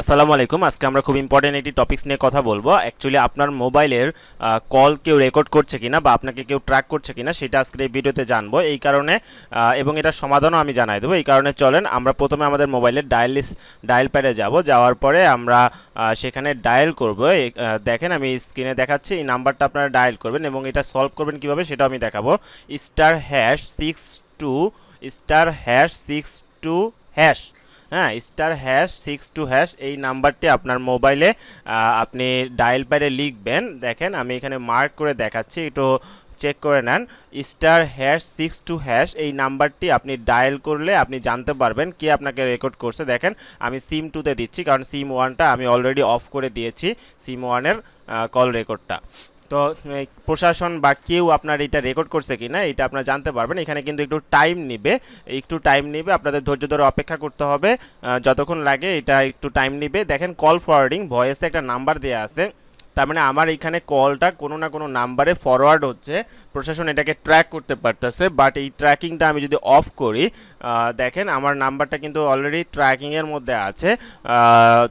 আসসালামু আলাইকুম। আজকে আমরা খুব ইম্পর্টেন্ট একটি টপিকস নিয়ে কথা বলব। অ্যাকচুয়ালি আপনার মোবাইলের কল কেউ রেকর্ড করছে কিনা বা আপনাকে কেউ ট্র্যাক করছে কিনা, সেটা আজকের এই ভিডিওতে জানব। এই কারণে এবং এটার সমাধানও আমি জানাই দেবো। এই কারণে চলেন, আমরা প্রথমে আমাদের মোবাইলের ডায়াল ডায়াল প্যাডে যাব। যাওয়ার পরে আমরা সেখানে ডায়াল করব। দেখেন, আমি স্ক্রিনে দেখাচ্ছি, এই নাম্বারটা আপনারা ডায়াল করবেন এবং এটা সলভ করবেন কীভাবে সেটাও আমি দেখাবো। Star hash six two star hash six two hash হ্যাঁ star hash six two hash এই নাম্বারটি আপনার মোবাইলে আপনি ডায়াল প্যাডে লিখবেন। দেখেন, আমি এখানে মার্ক করে দেখাচ্ছি, একটু চেক করে নেন। Star hash six two hash এই নাম্বারটি আপনি ডায়াল করলে আপনি জানতে পারবেন কে আপনাকে রেকর্ড করছে। দেখেন, আমি সিম টুতে দিচ্ছি, কারণ সিম ওয়ানটা আমি অলরেডি অফ করে দিয়েছি সিম ওয়ানের কল রেকর্ডটা তো প্রশাসন বা কেউ আপনার এটা রেকর্ড করছে কি না এটা আপনারা জানতে পারবেন। এখানে কিন্তু একটু টাইম নেবে। একটু টাইম নেবে, আপনাদের ধৈর্য ধরে অপেক্ষা করতে হবে। যতক্ষণ লাগে এটা একটু টাইম নেবে। দেখেন কল ফরওয়ার্ডিং ভয়েসে একটা নাম্বার দেওয়া আছে। তার মানে আমার এখানে কলটা কোনো না কোনো নাম্বারে ফরওয়ার্ড হচ্ছে। প্রশাসন এটাকে ট্র্যাক করতে পারতেছে বাট এই ট্র্যাকিংটা আমি যদি অফ করি দেখেন আমার নাম্বারটা কিন্তু অলরেডি ট্র্যাকিংয়ের মধ্যে আছে।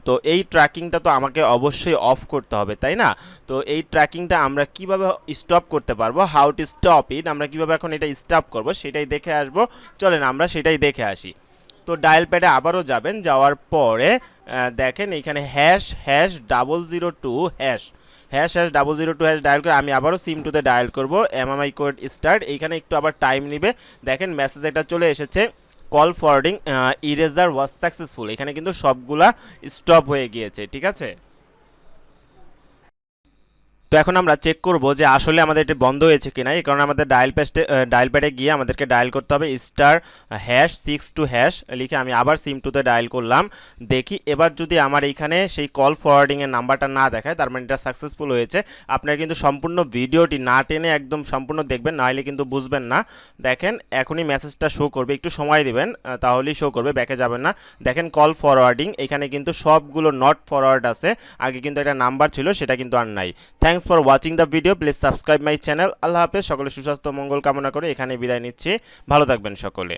তো এই ট্র্যাকিংটা তো আমাকে অবশ্যই অফ করতে হবে, তাই না? তো এই ট্র্যাকিংটা আমরা কীভাবে স্টপ করতে পারব হাউ টু স্টপ ইট আমরা কীভাবে এখন এটা স্টপ করব, সেটাই দেখে আসব। চলেন আমরা সেটাই দেখে আসি। তো ডায়াল প্যাডে আবারও যাবেন, যাওয়ার পরে দেখেন এখানে hash hash double zero two hash hash hash double zero two hash dial করে আমি আবারও সিম টুতে ডায়াল করব এমএমআই কোড স্টার্ট এইখানে একটু আবার টাইম নেবে। দেখেন মেসেজ এটা চলে এসেছে call forwarding erasure was successful এখানে কিন্তু সবগুলা স্টপ হয়ে গিয়েছে, ঠিক আছে? তো এখন আমরা চেক করব যে আসলে আমাদের এটি বন্ধ হয়েছে কিনা। এই কারণে আমাদের ডায়াল প্যাস্টে ডায়াল প্যাডে গিয়ে আমাদেরকে ডায়াল করতে হবে star hash six two hash লিখে আমি আবার সিম টুতে ডায়াল করলাম। দেখি এবার যদি আমার এইখানে সেই কল ফরওয়ার্ডিংয়ের নাম্বারটা না দেখায়, তার মানে এটা সাকসেসফুল হয়েছে। আপনারা কিন্তু সম্পূর্ণ ভিডিওটি না টেনে একদম সম্পূর্ণ দেখবেন, নাহলে কিন্তু বুঝবেন না। দেখেন, এখনই মেসেজটা শো করবে। একটু সময় দিবেন তাহলেই শো করবে ব্যাকে যাবেন না। দেখেন কল ফরওয়ার্ডিং এখানে কিন্তু সবগুলো নট ফরওয়ার্ড আছে। আগে কিন্তু একটা নাম্বার ছিল, সেটা কিন্তু আর নাই। Thanks for watching the video please subscribe my channel আল্লাহ হাফেজ। সকলে সুস্বাস্থ্য, মঙ্গল কামনা করে এখানে বিদায় নিচ্ছি। ভালো থাকবেন সকলে।